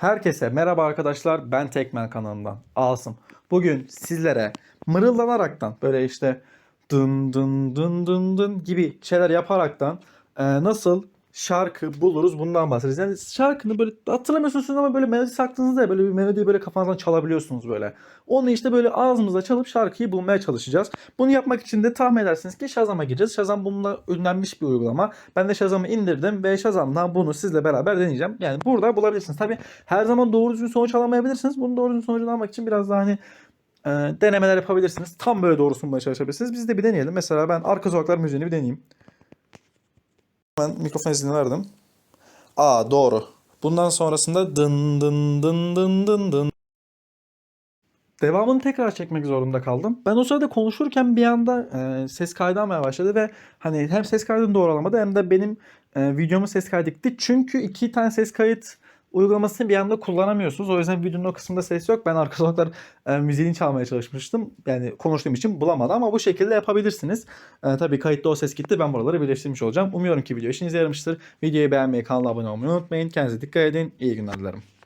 Herkese merhaba arkadaşlar. Ben Tekmen kanalından Asım. Bugün sizlere mırıldanaraktan böyle işte dın dın dın dın dın gibi şeyler yaparaktan e, nasıl şarkı buluruz bundan bahsedeceğiz. Yani şarkını böyle hatırlamıyorsunuz ama böyle melodi saklığınızda ya böyle bir melodiyi böyle kafanızdan çalabiliyorsunuz böyle. Onu işte böyle ağzımızda çalıp şarkıyı bulmaya çalışacağız. Bunu yapmak için de tahmin edersiniz ki Shazam'a gireceğiz. Shazam bununla ünlenmiş bir uygulama. Ben de Shazam'ı indirdim ve Shazam'dan bunu sizle beraber deneyeceğim. Yani burada bulabilirsiniz. Tabi her zaman doğru düzgün sonuç alamayabilirsiniz. Bunun doğru düzgün sonucunu almak için biraz daha hani e, denemeler yapabilirsiniz. Tam böyle doğrusunu bulmaya çalışabilirsiniz. Biz de bir deneyelim. Mesela ben arka sokaklar müziğini bir deneyeyim. Ben mikrofon izni verdim. Aa doğru. Bundan sonrasında dın dın dın dın dın dın. Devamını tekrar çekmek zorunda kaldım. Ben o sırada konuşurken bir anda e, ses kaydı almaya başladı ve hani hem ses kaydını doğru alamadı hem de benim e, videomun ses kaydı gitti. Çünkü iki tane ses kayıt uygulamasını bir anda kullanamıyorsunuz. O yüzden videonun o kısmında ses yok. Ben arka sokaklar e, müziğini çalmaya çalışmıştım. Yani konuştuğum için bulamadım ama bu şekilde yapabilirsiniz. E, tabii kayıtta o ses gitti. Ben buraları birleştirmiş olacağım. Umuyorum ki video işinize yaramıştır. Videoyu beğenmeyi, kanala abone olmayı unutmayın. Kendinize dikkat edin. İyi günler dilerim.